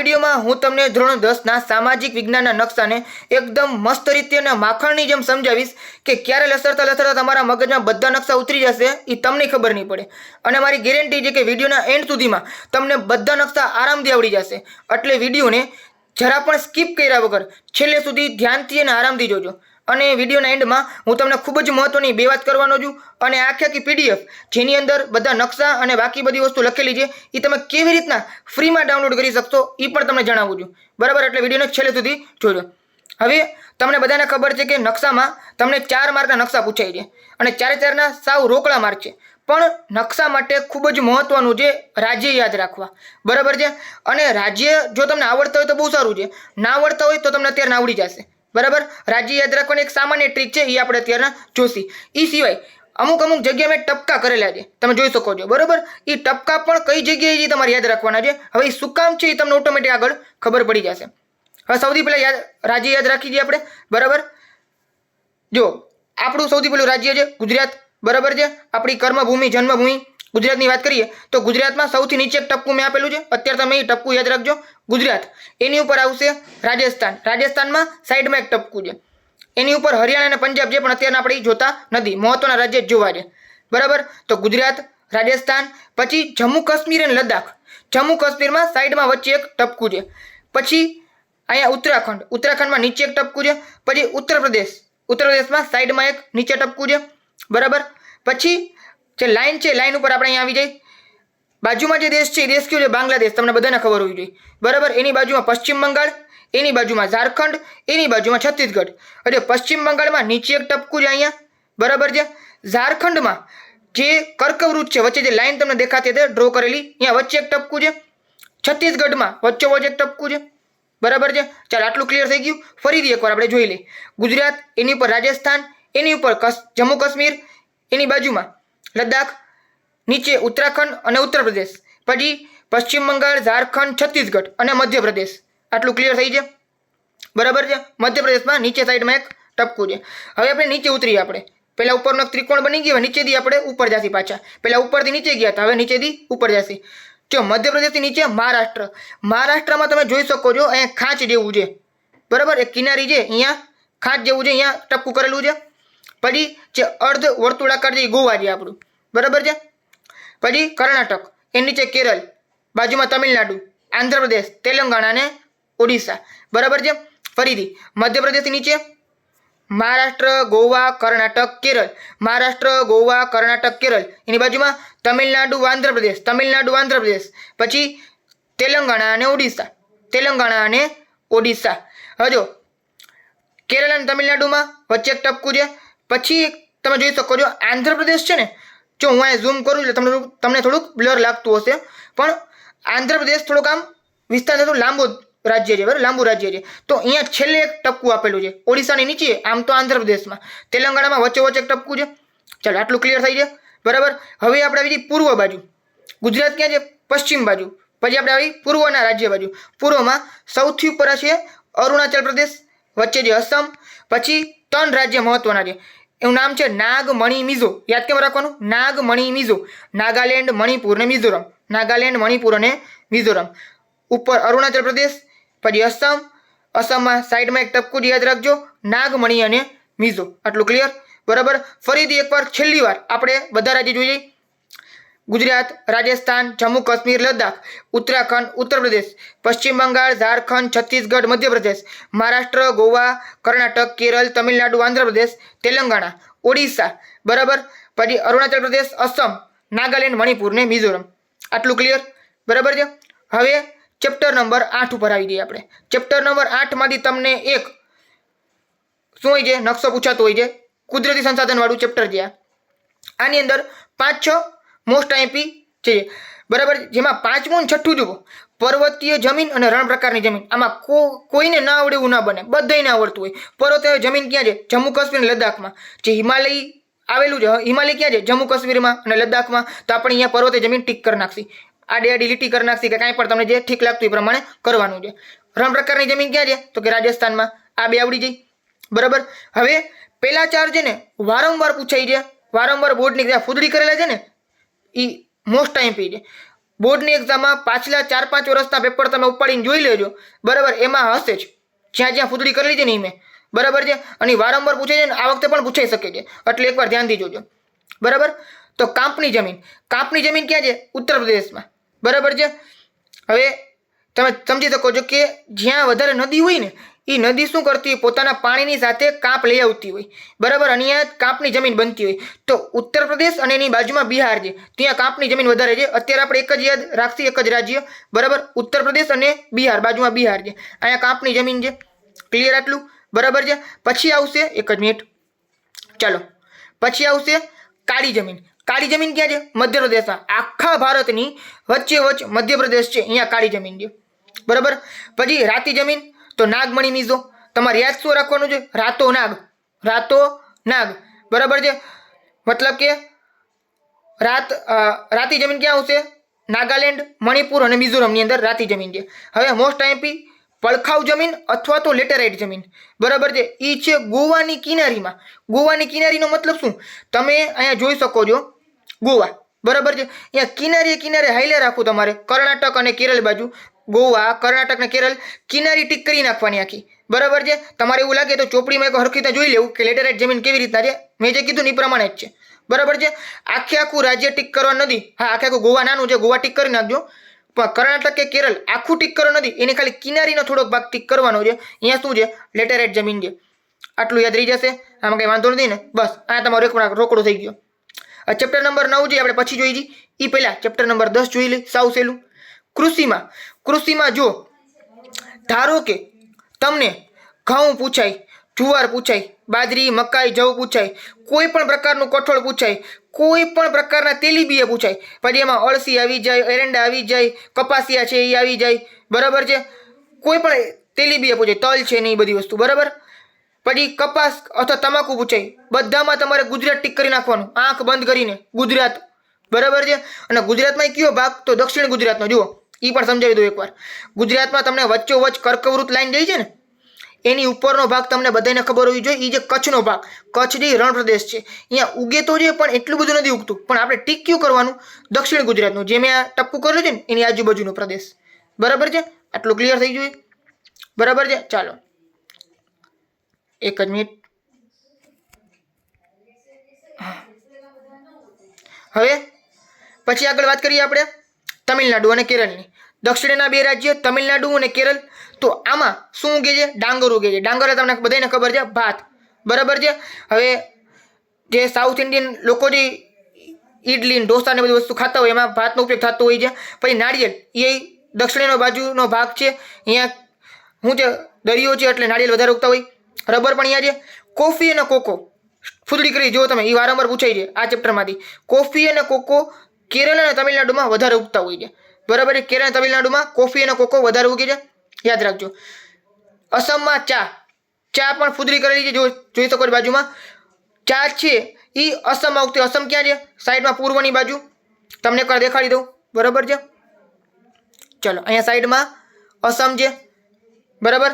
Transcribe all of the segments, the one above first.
વિડીયોમાં હું તમને ધોરણ દસના સામાજિક વિજ્ઞાનના નકશાને એકદમ મસ્ત રીતે અને માખણની જેમ સમજાવીશ કે ક્યારે લસરતા લસરતા તમારા મગજમાં બધા નકશા ઉતરી જશે એ તમને ખબર નહીં પડે. અને મારી ગેરંટી છે કે વિડીયોના એન્ડ સુધીમાં તમને બધા નકશા આરામથી આવડી જશે. એટલે વિડીયોને જરા પણ સ્કીપ કર્યા વગર છેલ્લે સુધી ધ્યાનથી અને આરામથી જોજો. અને વિડીયોના એન્ડમાં હું તમને ખૂબ જ મહત્વની બે વાત કરવાનો છું અને આખી આખી પીડીએફ જેની અંદર બધા નકશા અને બાકી બધી વસ્તુ લખેલી છે એ તમે કેવી રીતના ફ્રીમાં ડાઉનલોડ કરી શકશો એ પણ તમને જણાવું છું. બરાબર, એટલે વિડીયોને છેલ્લે સુધી જોજો. હવે તમને બધાને ખબર છે કે નકશામાં તમને ચાર માર્કના નકશા પૂછાય છે અને ચારે ચારના સાવ રોકડા માર્ક છે. પણ નકશા માટે ખૂબ જ મહત્વનું છે રાજ્ય યાદ રાખવા. બરાબર છે? અને રાજ્ય જો તમને આવડતા હોય તો બહુ સારું છે. ના આવડતા હોય તો તમને અત્યારે આવડી જશે. બરાબર? રાજ્ય યાદ રાખવાની એક સામાન્ય ટ્રીક છે એ આપણે અત્યારના જોશી. એ સિવાય અમુક અમુક જગ્યાએ મેં ટપકા કરેલા છે, તમે જોઈ શકો છો, બરોબર? એ ટપકા પણ કઈ જગ્યાએ તમારે યાદ રાખવાના છે? હવે એ શું કામ છે એ તમને ઓટોમેટિક આગળ ખબર પડી જશે. હવે સૌથી પહેલાં યાદ, રાજ્ય યાદ રાખી દઈએ આપણે, બરાબર? જો, આપણું સૌથી પહેલું રાજ્ય છે ગુજરાત, બરાબર છે? આપણી કર્મભૂમિ, જન્મભૂમિ ગુજરાતની વાત કરીએ, તો ગુજરાતમાં સૌથી નીચે એક ટપકું મેં આપેલું છે, અત્યારે તમે એ ટપકું યાદ રાખજો ગુજરાત. એની ઉપર આવશે રાજસ્થાન. રાજસ્થાનમાં સાઈડમાં એક ટપકું છે. એની ઉપર હરિયાણા અને પંજાબ છે પણ અત્યારે આપણે જોતા નથી. મહત્વના રાજ્ય જોવા છે. બરાબર? તો ગુજરાત, રાજસ્થાન, પછી જમ્મુ કાશ્મીર અને લદ્દાખ. જમ્મુ કાશ્મીરમાં સાઈડમાં વચ્ચે એક ટપકું છે. પછી અહીંયા ઉત્તરાખંડ. ઉત્તરાખંડમાં નીચે એક ટપકું છે. પછી ઉત્તર પ્રદેશ ઉત્તર પ્રદેશમાં સાઈડમાં એક નીચે ટપકું છે. બરાબર? પછી જે લાઈન છે, લાઈન ઉપર આપણે અહીંયા આવી જાય. બાજુમાં જે દેશ છે એ દેશ કયો છે? બાંગ્લાદેશ. તમને બધાને ખબર હોવી જોઈએ. બરાબર? એની બાજુમાં પશ્ચિમ બંગાળ, એની બાજુમાં ઝારખંડ, એની બાજુમાં છત્તીસગઢ. એટલે પશ્ચિમ બંગાળમાં નીચે એક ટપકું છે અહીંયા. બરાબર છે? ઝારખંડમાં જે કર્કવૃત છે, વચ્ચે જે લાઈન તમને દેખાતી હતી ડ્રો કરેલી, અહીંયા વચ્ચે એક ટપકું છે. છત્તીસગઢમાં વચ્ચે વચ્ચે એક ટપકું છે. બરાબર છે? ચાલ, આટલું ક્લિયર થઈ ગયું. ફરીથી એકવાર આપણે જોઈ લઈએ. ગુજરાત, એની ઉપર રાજસ્થાન, એની ઉપર જમ્મુ કાશ્મીર, એની બાજુમાં લદ્દાખ નીચે ઉત્તરાખંડ અને ઉત્તર પ્રદેશ. પછી પશ્ચિમ બંગાળ, ઝારખંડ, છત્તીસગઢ અને મધ્યપ્રદેશ. આટલું ક્લિયર થઈ છે બરાબર છે? મધ્યપ્રદેશમાં નીચે સાઈડમાં એક ટપકું છે. હવે આપણે નીચે ઉતરીએ આપણે. પહેલાં ઉપરનો ત્રિકોણ બની ગયો નીચેથી આપણે ઉપર જાસી પાછા. પહેલાં ઉપરથી નીચે ગયા હતા, હવે નીચેથી ઉપર જાસી. જો મધ્યપ્રદેશથી નીચે મહારાષ્ટ્ર. મહારાષ્ટ્રમાં તમે જોઈ શકો છો, અહીંયા ખાંચ જેવું છે. બરાબર? એક કિનારી છે, અહીંયા ખાંચ જેવું છે, અહીંયા ટપકું કરેલું છે. પછી જે અર્ધ વર્તુળાકાર એ ગોવા છે આપણું. બરાબર છે? પછી કર્ણાટક એની નીચે કેરળ, બાજુમાં તમિલનાડુ, આંધ્રપ્રદેશ, તેલંગાણા અને ઓડિશા. બરાબર છે? ફરીથી મધ્યપ્રદેશ નીચે મહારાષ્ટ્ર, ગોવા, કર્ણાટક, કેરળ. મહારાષ્ટ્ર, ગોવા, કર્ણાટક, કેરળ. એની બાજુમાં તમિલનાડુ, આંધ્રપ્રદેશ તમિલનાડુ, આંધ્રપ્રદેશ. પછી તેલંગાણા અને ઓડિશા. તેલંગાણા અને ઓડિશા. હજો કેરળ અને તમિલનાડુમાં વચ્ચે એક ટપકું છે. પછી તમે જોઈ શકો છો, આંધ્રપ્રદેશ છે ને જો હું અહીંયા ઝૂમ કરું એટલે તમને થોડુંક- તમને થોડુંક બ્લર લાગતું હશે. પણ આંધ્રપ્રદેશ થોડુંક આમ વિસ્તાર થોડું લાંબો રાજ્ય છે, બરાબર? લાંબુ રાજ્ય છે. તો અહીંયા છેલ્લે એક ટપકું આપેલું છે, ઓડિશાની નીચે, આમ તો આંધ્રપ્રદેશમાં. તેલંગાણામાં વચ્ચે વચ્ચે એક ટપકું છે. ચાલો, આટલું ક્લિયર થઈ છે બરાબર? હવે આપણે આવી જઈએ પૂર્વ બાજુ. ગુજરાત ક્યાં છે? પશ્ચિમ બાજુ. પછી આપણે આવી પૂર્વના રાજ્ય બાજુ. પૂર્વમાં સૌથી ઉપર છે અરુણાચલ પ્રદેશ, વચ્ચે છે અસમ. પછી ત્રણ રાજ્ય મહત્વના છે. એનું નામ છે નાગ મણિ મિઝો. યાદ કેમ રાખવાનું? નાગ મણિ મિઝો. નાગાલેન્ડ, મણિપુર અને મિઝોરમ. નાગાલેન્ડ, મણિપુર અને મિઝોરમ. ઉપર અરુણાચલ પ્રદેશ, પછી અસમ. અસમમાં સાઈડમાં એક ટપકું યાદ રાખજો. નાગમણી અને મિઝો. આટલું ક્લિયર બરાબર? ફરીથી એકવાર છેલ્લી વાર આપણે બધા રાજ્ય જોઈએ. ગુજરાત, રાજસ્થાન, જમ્મુ, કાશ્મીર, લદ્દાખ, ઉત્તરાખંડ, ઉત્તર પ્રદેશ, પશ્ચિમ બંગાળ, ઝારખંડ, છત્તીસગઢ, મધ્યપ્રદેશ, મહારાષ્ટ્ર, ગોવા, કર્ણાટક, કેરળ, તમિલનાડુ, આંધ્રપ્રદેશ, તેલંગાણા, ઓડિશા, બરાબર? પછી અરુણાચલ પ્રદેશ, અસમ, નાગાલેન્ડ, મણિપુર ને મિઝોરમ. આટલું ક્લિયર બરાબર છે? હવે ચેપ્ટર નંબર આઠ ઉપર આવી જઈએ આપણે. ચેપ્ટર નંબર આઠમાંથી તમને એક શું હોય છે? નકશો પૂછાતો હોય છે. કુદરતી સંસાધનવાળું ચેપ્ટર છે આની અંદર પાંચ છ મોસ્ટ આઈપી છે. બરાબર? જેમાં પાંચમું છઠ્ઠું જુઓ. પર્વતીય જમીન અને રણ પ્રકારની જમીન. આમાં કો, કોઈને ના આવડે એવું ના બને. બધાને આવડતું હોય. પર્વતીય જમીન ક્યાં છે? જમ્મુ કાશ્મીર લદ્દાખમાં. જે હિમાલય આવેલું છે, હિમાલય ક્યાં છે? જમ્મુ કાશ્મીરમાં અને લદ્દાખમાં. તો આપણે અહીંયા પર્વતીય જમીન ટીક કરી નાખશી. આડી આડી લીટી કરી નાખશી કે કાંઈ પણ તમને જે ઠીક લાગતું એ પ્રમાણે કરવાનું છે. રણ પ્રકારની જમીન ક્યાં છે? તો કે રાજસ્થાનમાં. આ બે આવડી જાય બરાબર? હવે પહેલા ચાર છે ને, વારંવાર પૂછાઈ છે. વારંવાર બોર્ડની ફૂદડી કરેલા છે ને એ મોસ્ટ ટાઈમ પી જાય બોર્ડની એક્ઝામમાં પાછલા ચાર પાંચ વર્ષના પેપર તમે ઉપાડીને જોઈ લેજો. બરાબર, એમાં હશે જ. જ્યાં જ્યાં ફૂદડી કરી લીધી ને એ મેં. બરાબર છે? અને વારંવાર પૂછાય છે ને, આ વખતે પણ પૂછાઈ શકે છે. એટલે એકવાર ધ્યાનથી જોજો બરાબર? તો કાંપની જમીન. કાંપની જમીન ક્યાં છે? ઉત્તર પ્રદેશમાં. બરાબર છે? હવે તમે સમજી શકો છો કે જ્યાં વધારે નદી હોય ને એ નદી શું કરતી હોય? પોતાના પાણીની સાથે કાંપ લઈ આવતી હોય. બરાબર? અહીંયા કાંપની જમીન બનતી હોય. તો ઉત્તર પ્રદેશ અને એની બાજુમાં બિહાર છે. ત્યાં કાંપની જમીન વધારે છે. અત્યારે આપણે એક જ યાદ રાખતી એક જ રાજ્ય. બરાબર? ઉત્તર પ્રદેશ અને બિહાર. બાજુમાં બિહાર છે. અહીંયા કાંપની જમીન છે. ક્લિયર આટલું? બરાબર છે? પછી આવશે, એક જ મિનિટ ચાલો. પછી આવશે કાળી જમીન. કાળી જમીન ક્યાં છે? મધ્યપ્રદેશમાં. આખા ભારતની વચ્ચે વચ્ચે મધ્યપ્રદેશ છે. અહીંયા કાળી જમીન છે. બરાબર? પછી રાતી જમીન. તો નાગમણી મીઝો તમારે યાદ શું રાખવાનું છે? રાતો નાગ. રાતો નાગ. બરાબર છે? મતલબ કે રાત રાતી જમીન ક્યાં આવશે? નાગાલેન્ડ, મણિપુર અને મિઝોરમની અંદર રાતી જમીન છે. હવે મોસ્ટ આઈપી પડખાવ જમીન અથવા તો લેટેરાઇટ જમીન. બરાબર છે? એ છે ગોવાની કિનારીમાં. ગોવાની કિનારીનો મતલબ શું? તમે અહીંયા જોઈ શકો છો. ગોવા. બરાબર છે? અહીંયા કિનારીએ કિનારે હાઈલે રાખવું તમારે. કર્ણાટક અને કેરળ બાજુ. ગોવા કર્ણાટક ને કેરળ કિનારી ટીક કરી નાખવાની આખી. બરાબર છે? તમારે એવું લાગે તો ચોપડીમાં એક હરખી જોઈ લેવું કે લેટેરાઇટ જમીન કેવી રીતના છે? મેં જે કીધું ને એ પ્રમાણે જ છે. બરાબર છે? આખે આખું રાજ્ય ટીક કરવા નથી હા, આખે આખું ગોવા નાનું છે, ગોવા ટીક કરી નાખજો. પણ કર્ણાટક કે કેરળ આખું ટીક કરવો નથી એની ખાલી કિનારીનો થોડોક ભાગ ટીક કરવાનો છે. અહીંયા શું છે? લેટેરાઇટ જમીન છે. આટલું યાદ રહી જશે? આમાં કંઈ વાંધો નથી ને? બસ, આ તમારો એક રોકડો થઈ ગયો. ચેપ્ટર નંબર નવ જે આપણે પછી જોઈ જી એ પહેલાં ચેપ્ટર નંબર દસ જોઈ લઈ સાવ સહેલું. કૃષિમાં કૃષિમાં જો ધારો કે તમને ઘઉં પૂછાય, જુવાર પૂછાય, બાજરી, મકાઈ, જવ પૂછાય, કોઈ પણ પ્રકારનું કઠોળ પૂછાય, કોઈ પણ પ્રકારના તેલીબીએ પૂછાય પછી એમાં અળસી આવી જાય, એરંડા આવી જાય, કપાસિયા છે એ આવી જાય, બરાબર છે? કોઈ પણ તેલીબીએ પૂછાય, તલ છે ને એ બધી વસ્તુ, બરાબર? પછી કપાસ અથવા તમાકુ પૂછાય, બધામાં તમારે ગુજરાત ટીક કરી નાખવાનું, આંખ બંધ કરીને, ગુજરાત, બરાબર છે? અને ગુજરાતમાં કયો ભાગ? તો દક્ષિણ ગુજરાતનો, જુઓ. એ પણ સમજાવી દઉં એકવાર. ગુજરાતમાં તમને વચ્ચોવચ્ચ કર્કવૃત લાઈન જઈ છે ને, એની ઉપરનો ભાગ તમને બધાને ખબર હોવી જોઈએ. એ જે કચ્છનો ભાગ કચ્છ જે રણ પ્રદેશ છે. અહીંયા ઉગે તો છે, પણ એટલું બધું નથી ઉગતું. પણ આપણે ટીક ક્યું કરવાનું? દક્ષિણ ગુજરાતનું. જે મેં આ ટપકું કર્યું છે ને, એની આજુબાજુનો પ્રદેશ. બરાબર છે? આટલું ક્લિયર થઈ જોઈએ બરાબર છે? ચાલો. એક જ મિનિટ. હવે, પછી આગળ વાત કરીએ આપણે તમિલનાડુ અને કેરળની. દક્ષિણના બે રાજ્ય, તમિલનાડુ અને કેરળ તો આમાં શું ઉગે છે? ડાંગર ઉગે છે. ડાંગર તમને બધાને ખબર છે, ભાત. બરાબર છે? હવે જે સાઉથ ઇન્ડિયન લોકો જે ઇડલી ઢોસા ને બધી વસ્તુ ખાતા હોય, એમાં ભાતનો ઉપયોગ થતો હોય છે. પછી નાળિયેર એ દક્ષિણનો બાજુનો ભાગ છે. અહીંયા હું છે? દરિયો છે, એટલે નાળિયેર વધારે ઉગતા હોય. રબર પણ અહીંયા છે. કોફી અને કોકો. ફૂદડી કરી જુઓ તમે એ વારંવાર પૂછાય છે આ ચેપ્ટરમાંથી કોફી અને કોકો કેરળ અને તમિલનાડુમાં વધારે ઉગતા હોય છે. બરાબર એ કેરળ તમિલનાડુમાં કોફી અને કોકો વધારે ઉગે છે? યાદ રાખજો. અસમમાં ચા. ચા પણ ફૂદરી કરેલી છે જોઈ શકો છો બાજુમાં. ચા છે એ અસમમાં ઉગતી અસમ ક્યાં છે? સાઈડમાં પૂર્વની બાજુ. તમને એકવાર દેખાડી દઉં. બરાબર છે? ચલો, અહીંયા સાઈડમાં અસમ છે. બરાબર?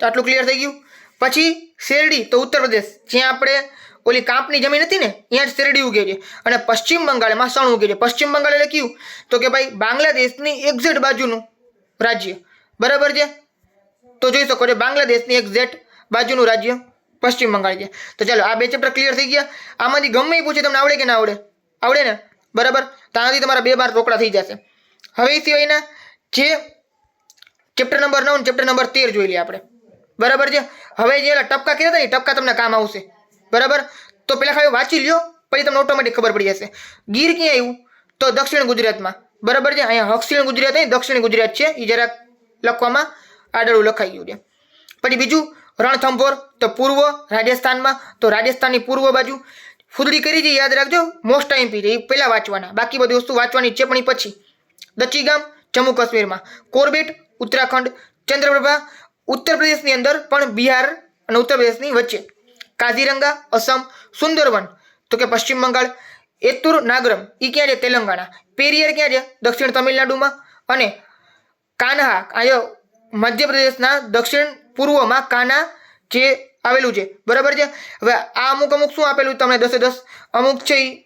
આટલું ક્લિયર થઈ ગયું. પછી શેરડી, તો ઉત્તર પ્રદેશ. જ્યાં આપણે ઓલી કાંપની જમીન હતી ને ત્યાં જ શેરડી ઉગે છે. અને પશ્ચિમ બંગાળમાં સણ ઉગે છે. પશ્ચિમ બંગાળ એટલે કયું તો કે ભાઈ, બાંગ્લાદેશની એક્ઝેટ બાજુનું રાજ્ય. બરાબર છે? તો જોઈ શકો છો, બાંગ્લાદેશની એક્ઝેટ બાજુનું રાજ્ય પશ્ચિમ બંગાળ છે. તો ચાલો, આ બે ચેપ્ટર ક્લિયર થઈ ગયા. આમાંથી ગમે પૂછે, તમને આવડે કે ના આવડે? આવડે ને? બરાબર? ત્યાંથી તમારા બે બાર રોકડા થઈ જશે. હવે એ સિવાયના જે ચેપ્ટર નંબર નવ ચેપ્ટર નંબર તેર જોઈ લઈએ આપણે. બરાબર છે? હવે જે ટપકા કહેતા હતા ને ટપકા તમને કામ આવશે. બરાબર? તો પહેલાં ખાલી વાંચી લ્યો, પછી તમને ઓટોમેટિક ખબર પડી જશે. ગીર ક્યાં આવ્યું? તો દક્ષિણ ગુજરાતમાં. બરાબર છે? અહીંયા દક્ષિણ ગુજરાત નહીં, દક્ષિણ ગુજરાત છે. એ જરાક લખવામાં આડળું લખાઈ ગયું છે. પછી બીજું, રણથંભોર, તો પૂર્વ રાજસ્થાનમાં, તો રાજસ્થાનની પૂર્વ બાજુ. ફૂદડી કરી છે, યાદ રાખજો. મોસ્ટ ટાઈમ પી છે. એ પહેલાં વાંચવાના. બાકી બધી વસ્તુ વાંચવાની છે, પણ એ પછી. દચીગામ જમ્મુ કાશ્મીરમાં. કોર્બેટ, ઉત્તરાખંડ, ચંદ્રપ્રભા, ઉત્તર પ્રદેશની અંદર, પણ બિહાર અને ઉત્તર પ્રદેશની વચ્ચે. કાઝીરંગા, અસમ, સુંદરવન, તો કે પશ્ચિમ બંગાળ, એતુર, નાગરમ એ ક્યાં છે? તેલંગાણા. પેરિયર ક્યાં છે? દક્ષિણ તમિલનાડુમાં અને કાન્હા આયો મધ્યપ્રદેશના દક્ષિણ પૂર્વમાં કાના જે આવેલું છે. બરાબર છે? હવે આ અમુક અમુક શું આપેલું તમને દસે દસ? અમુક છે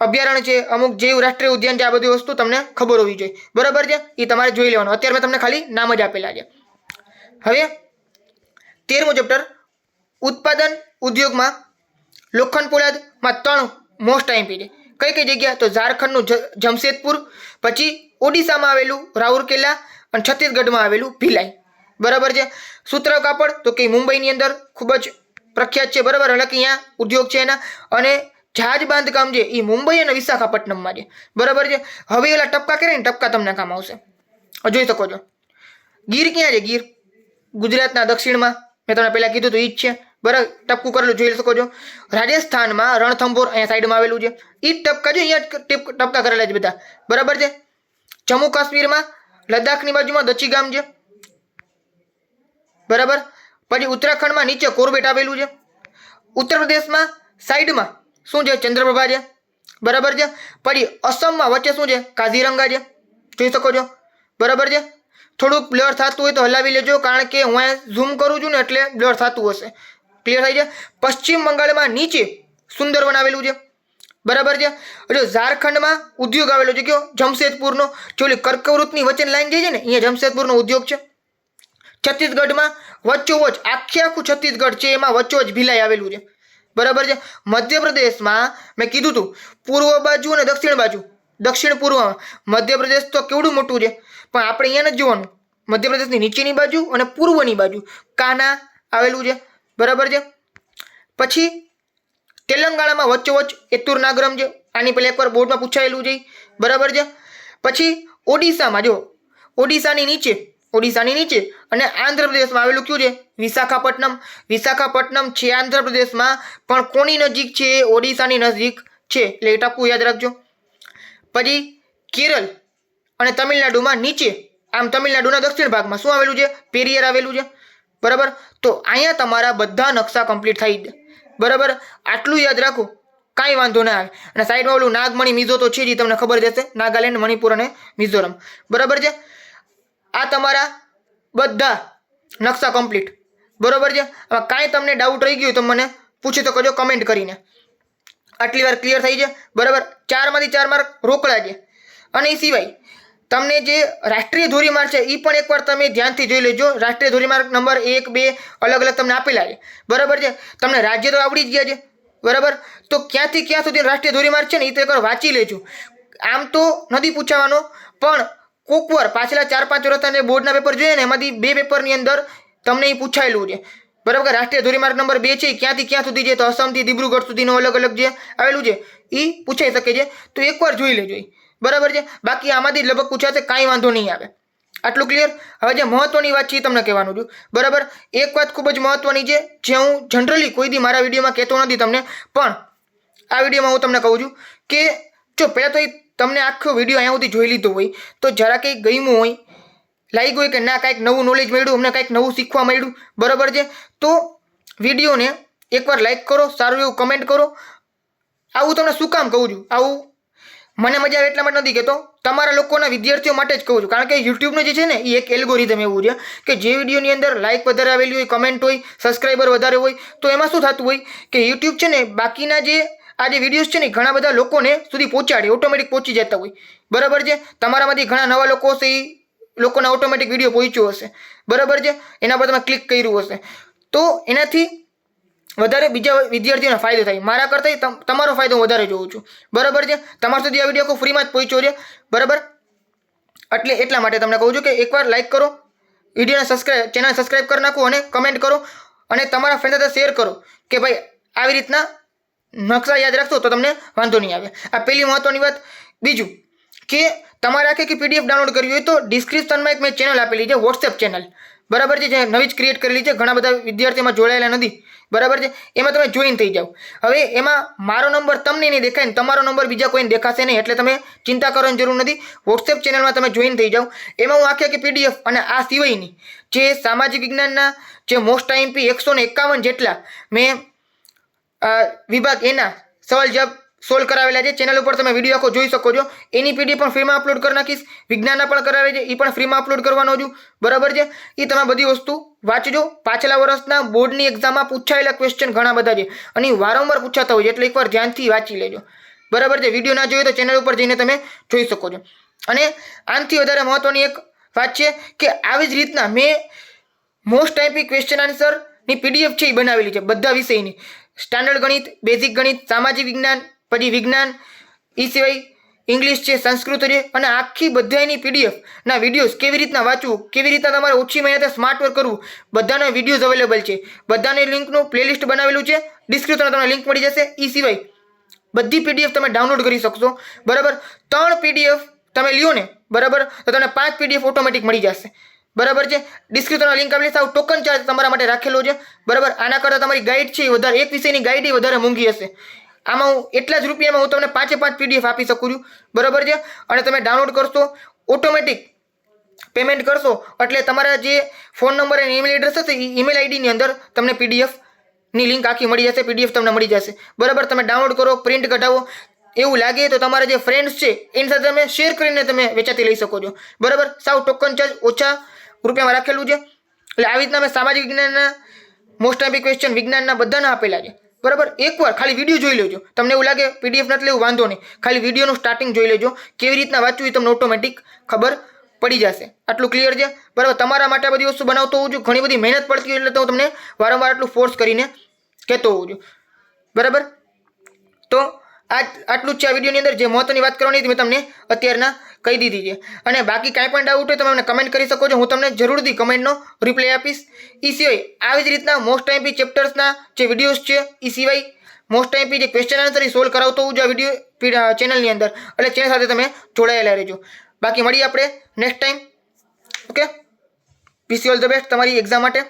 અભયારણ્ય છે, અમુક જૈવ રાષ્ટ્રીય ઉદ્યાન છે, આ બધી વસ્તુ તમને ખબર હોવી જોઈએ. બરાબર છે? એ તમારે જોઈ લેવાનું. અત્યારે મેં તમને ખાલી નામ જ આપેલા છે. હવે તેરમું ચેપ્ટર ઉત્પાદન ઉદ્યોગમાં લોખંડ પોલાદમાં ત્રણ મોસ્ટ છે. કઈ કઈ જગ્યા? તો ઝારખંડનું જમશેદપુર, પછી ઓડિશામાં આવેલું રાઉરકેલા અને છત્તીસગઢમાં આવેલું ભિલાઈ. બરાબર છે? સૂત્ર કાપડ, તો કે મુંબઈની અંદર ખૂબ જ પ્રખ્યાત છે. બરાબર? એટલે કે અહીંયા ઉદ્યોગ છે એના. અને જહાજ બાંધકામ છે એ મુંબઈ અને વિશાખાપટ્ટનમમાં છે. બરાબર છે? હવે એલા ટપકા કરે ને, ટપકા તમને કામ આવશે. જોઈ શકો છો. ગીર ક્યાં છે? ગીર ગુજરાતના દક્ષિણમાં. મેં તમને પહેલાં કીધું તો એ જ છે. બરાબર ટપકું કરેલું જોઈ શકો છો. રાજસ્થાનમાં રણથંભોર અહીંયા સાઈડમાં આવેલું છે. એ જ ટપકા જો અહીંયા જ ટીપ- ટપકા કરેલા છે બધા. બરાબર છે? જમ્મુ કાશ્મીરમાં, લદ્દાખની બાજુમાં દચી ગામ છે. બરાબર? પછી ઉત્તરાખંડમાં નીચે કોરબેટ આવેલું છે. ઉત્તર પ્રદેશમાં સાઈડમાં શું છે? ચંદ્રપ્રભા છે. બરાબર છે? પછી અસમમાં વચ્ચે શું છે? કાઝીરંગા છે. જોઈ શકો છો? બરાબર છે? થોડુંક બ્લર થતું હોય તો હલાવી લેજો, કારણ કે હું ઝૂમ કરું છું ને એટલે બ્લર થતું હશે. ક્લિયર થાય છે પશ્ચિમ બંગાળમાં નીચે સુંદરવન આવેલું છે. બરાબર છે? જો ઝારખંડમાં ઉદ્યોગ આવેલો છે. કયો? જમશેદપુરનો. જોલી કર્કવૃતની વચ્ચે લાઈન જે છે ને, અહીંયા જમશેદપુરનો ઉદ્યોગ છે. છત્તીસગઢમાં વચ્ચોવચ, આખે આખું છત્તીસગઢ છે, એમાં વચ્ચોવચ ભિલાઈ આવેલું છે. બરાબર છે? મધ્યપ્રદેશમાં મેં કીધું હતું પૂર્વ બાજુ અને દક્ષિણ બાજુ. દક્ષિણ પૂર્વમાં. મધ્યપ્રદેશ તો કેવડું મોટું છે. પણ આપણે અહીંયા નથી જોવાનું. મધ્યપ્રદેશની નીચેની બાજુ અને પૂર્વની બાજુ. કાના આવેલું છે. બરાબર છે? પછી તેલંગાણામાં વચ્ચોવચ એતુર નાગરમ છે. આની પહેલાં એકવાર બોર્ડમાં પૂછાયેલું છે બરાબર છે? પછી ઓડિશામાં જો, ઓડિશાની નીચે ઓડિશાની નીચે અને આંધ્રપ્રદેશમાં આવેલું કયું છે? વિશાખાપટ્ટનમ. વિશાખાપટ્ટનમ છે આંધ્રપ્રદેશમાં, પણ કોની નજીક છે? ઓડિશાની નજીક છે. એટલે એ ટાપુ યાદ રાખજો. પછી કેરળ અને તમિલનાડુમાં નીચે, આમ તમિલનાડુના દક્ષિણ ભાગમાં શું આવેલું છે? પેરિયર આવેલું છે. બરાબર? તો અહીંયા તમારા બધા નકશા કમ્પ્લીટ થઈ બરાબર? આટલું યાદ રાખો. કાંઈ વાંધો ના આવે. અને સાઈડમાં ઓલું નાગમણી મિઝો તો છે જ તમને ખબર જ હશે. નાગાલેન્ડ, મણિપુર અને મિઝોરમ. બરાબર છે? આ તમારા બધા નકશા કમ્પ્લીટ બરાબર છે? હવે કાંઈ તમને ડાઉટ રહી ગયું તો મને પૂછી તો કરજો કમેન્ટ કરીને. આટલી વાર ક્લિયર થઈ છે? બરાબર? ચારમાંથી ચાર માર્ક રોકડા છે. અને એ સિવાય તમને જે રાષ્ટ્રીય ધોરીમાર્ગ છે એ પણ એકવાર તમે ધ્યાનથી જોઈ લેજો. રાષ્ટ્રીય ધોરીમાર્ગ નંબર એક, બે અલગ અલગ તમને આપેલા છે. બરાબર છે? તમને રાજ્ય તો આવડી જ ગયા છે. બરાબર? તો ક્યાંથી ક્યાં સુધી રાષ્ટ્રીય ધોરીમાર્ગ છે ને એ તો એકવાર વાંચી લેજો. આમ તો નથી પૂછાવાનો, પણ કોકવાર પાછલા ચાર પાંચ વર્ષ અને બોર્ડના પેપર જોઈએ ને, એમાંથી બે પેપરની અંદર તમને એ પૂછાયેલું છે. બરાબર રાષ્ટ્રીય ધોરીમાર્ગ નંબર બે છે ક્યાંથી ક્યાં સુધી છે? તો અસમથી દિબ્રુગઢ સુધીનો અલગ અલગ જે આવેલું છે એ પૂછાઈ શકે છે. તો એકવાર જોઈ લેજો. બરાબર છે? બાકી આમાંથી લગભગ પૂછાશે, કાંઈ વાંધો નહીં આવે. આટલું ક્લિયર હવે જે મહત્વની વાત છે એ તમને કહેવાનું છું. બરાબર? એક વાત ખૂબ જ મહત્વની છે, જે હું જનરલી કોઈ દી મારા વિડીયોમાં કહેતો નથી તમને, પણ આ વિડીયોમાં હું તમને કહું છું કે જો પહેલાં તો એ તમને આખો વીડિયો અહીંયા સુધી જોઈ લીધો હોય, તો જરા કંઈક ગમ્યું હોય, લાગ્યું હોય કે ના, કાંઈક નવું નોલેજ મળ્યું, અમને કાંઈક નવું શીખવા મળ્યું, બરાબર છે? તો વિડીયોને એકવાર લાઈક કરો, સારું એવું કમેન્ટ કરો. આવું તમને શું કામ કહું છું? આવું મને મજા આવે એટલા માટે નથી કહેતો. તમારા લોકોના વિદ્યાર્થીઓ માટે જ કહું છું. કારણ કે યુટ્યુબનું જે છે ને એ એક એલ્ગોરિધમ એવું છે કે જે વિડીયોની અંદર લાઇક વધારે આવેલી હોય કમેન્ટ હોય સબસ્ક્રાઈબર વધારે હોય, તો એમાં શું થતું હોય કે યુટ્યુબ છે ને, બાકીના જે આ જે વિડીયોઝ છે ને ઘણા બધા લોકોને સુધી પહોંચાડે ઓટોમેટિક પહોંચી જતા હોય. બરાબર છે? તમારામાંથી ઘણા નવા લોકો હશે એ લોકોના ઓટોમેટિક વીડિયો પહોંચ્યો હશે. બરાબર છે? એના પર તમે ક્લિક કર્યું હશે. તો એનાથી વધારે બીજા વિદ્યાર્થીઓને ફાયદો થાય. મારા કરતાં તમારો ફાયદો વધારે જોઉં છું. બરાબર છે? તમારા સુધી આ વીડિયો ફ્રીમાં જ પહોંચ્યો છે. બરાબર? એટલે એટલા માટે તમને કહું છું કે એકવાર લાઈક કરો, વિડીયોને સબસ્ક્રાઈબ ચેનલ સબસ્ક્રાઈબ કરી નાખો અને કમેન્ટ કરો અને તમારા ફ્રેન્ડ સાથે શેર કરો કે ભાઈ, આવી રીતના નકશા યાદ રાખશો તો તમને વાંધો નહીં આવે. આ પહેલી મહત્ત્વની વાત. બીજું કે તમારે આખી આખી પીડીએફ ડાઉનલોડ કરવી હોય તો ડિસ્ક્રિપ્શનમાં એક મેં ચેનલ આપેલી છે વોટ્સએપ ચેનલ બરાબર છે, જે નવી જ ક્રિએટ કરેલી છે, ઘણા બધા વિદ્યાર્થીઓમાં જોડાયેલા નથી. બરાબર છે, એમાં તમે જોઈન થઈ જાઓ. હવે એમાં મારો નંબર તમને નહીં દેખાય ને તમારો નંબર બીજા કોઈને દેખાશે નહીં, એટલે તમે ચિંતા કરવાની જરૂર નથી. વોટ્સએપ ચેનલમાં તમે જોઈન થઈ જાઓ. એમાં હું આખી આખી પીડીએફ અને આ સિવાયની જે સામાજિક વિજ્ઞાનના જે મોસ્ટ આઈમ્પી એકસો ને એકાવન જેટલા મેં વિભાગ એના સવાલ જવાબ સોલ્વ કરાવેલા છે. ચેનલ ઉપર તમે વીડિયો આખો જોઈ શકો છો. એની પીડી પણ ફ્રીમાં અપલોડ કરી નાખીશ. વિજ્ઞાનના પણ કરાવે છે. એ પણ ફ્રીમાં અપલોડ કરવાનો છું. બરાબર છે? એ તમે બધી વસ્તુ વાંચજો. પાછલા વર્ષના બોર્ડની એક્ઝામમાં પૂછાયેલા ક્વેશ્ચન ઘણા બધા છે. અને વારંવાર પૂછાતા હોય છે. એટલે એકવાર ધ્યાનથી વાંચી લેજો. બરાબર છે? વીડિયો ના જોયો તો ચેનલ ઉપર જઈને તમે જોઈ શકો છો. અને આનાથી વધારે મહત્વની એક વાત છે કે આવી જ રીતના મેં મોસ્ટ ટાઈપી ક્વેશ્ચન આન્સરની પીડીએફ છે એ બનાવેલી છે. બધા વિષયની. સ્ટાન્ડર્ડ ગણિત બેઝિક ગણિત, સામાજિક વિજ્ઞાન પછી વિજ્ઞાન એ સિવાય ઇંગ્લિશ છે, સંસ્કૃત છે અને આખી બધાની પીડીએફ ના વિડીયોઝ કેવી રીતના વાંચવું, કેવી રીતના તમારે ઓછી મહેનતે સ્માર્ટ વર્ક કરવું, બધાના વિડીયોઝ અવેલેબલ છે. બધાની લિંકનું પ્લેલિસ્ટ બનાવેલું છે ડિસ્ક્રિપ્શનમાં તમને લિંક મળી જશે. એ સિવાય બધી પીડીએફ તમે ડાઉનલોડ કરી શકશો. બરાબર? ત્રણ પીડીએફ તમે લ્યો ને, બરાબર? તો તમને પાંચ પીડીએફ ઓટોમેટિક મળી જશે. બરાબર છે? ડિસ્ક્રિપ્શનમાં લિંક આપેલી સાવ ટોકન ચાર્જ તમારા માટે રાખેલો છે. બરાબર? આના કરતાં તમારી ગાઈડ છે, એ વધારે, એક વિષયની ગાઈડ એ વધારે મોંઘી હશે. આમાં હું એટલા જ રૂપિયામાં હું તમને પાંચે પાંચ પીડીએફ આપી શકું છું. બરાબર છે? અને તમે ડાઉનલોડ કરશો ઓટોમેટિક પેમેન્ટ કરશો. એટલે તમારા જે ફોન નંબર અને ઈમેલ એડ્રેસ હશે એ ઈમેલ આઈડીની અંદર તમને પીડીએફની લિંક આખી મળી જશે પીડીએફ તમને મળી જશે. બરાબર? તમે ડાઉનલોડ કરો પ્રિન્ટ કઢાવો. એવું લાગે તો તમારા જે ફ્રેન્ડ્સ છે, એની સાથે તમે શેર કરીને તમે વેચાતી લઈ શકો છો. બરાબર? સાવ ટોકન ચાર્જ ઓછા રૂપિયામાં રાખેલું છે. એટલે આવી રીતના મેં સામાજિક વિજ્ઞાનના મોસ્ટ ઓફ ક્વેશ્ચન વિજ્ઞાનના બધાના આપેલા છે. બરાબર? એકવાર ખાલી વીડિયો જોઈ લેજો. તમને એવું લાગે પીડીએફ નથી લેવું, વાંધો નહીં. ખાલી વિડીયોનું સ્ટાર્ટિંગ જોઈ લેજો. કેવી રીતના વાંચવું એ તમને ઓટોમેટિક ખબર પડી જશે. આટલું ક્લિયર છે? બરાબર? તમારા માટે બધી વસ્તુ બનાવતો હોઉં છું. ઘણી બધી મહેનત પડતી હોય એટલે હું તમને વારંવાર આટલું ફોર્સ કરીને કહેતો હોઉં છું. બરાબર? તો આ આટલું જ છે આ વિડીયોની અંદર. જે મહત્વની વાત કરવાની હતી, મેં તમને અત્યારના કહી દીધી છે. અને બાકી કાંઈ પણ ડાઉટ હોય તમે મને કમેન્ટ કરી શકો છો. હું તમને જરૂરથી કમેન્ટનો રિપ્લાય આપીશ. એ સિવાય આવી જ રીતના મોસ્ટ ટાઈમપી ચેપ્ટર્સના જે વિડીયોઝ છે એ સિવાય મોસ્ટ ટાઈમપી જે ક્વેશ્ચન આન્સર એ સોલ્વ કરાવતો હું જો આ વીડિયો ચેનલની અંદર. એટલે ચેનલ સાથે તમે જોડાયેલા રહેજો. બાકી મળીએ આપણે next time okay wish all the best તમારી એક્ઝામ માટે.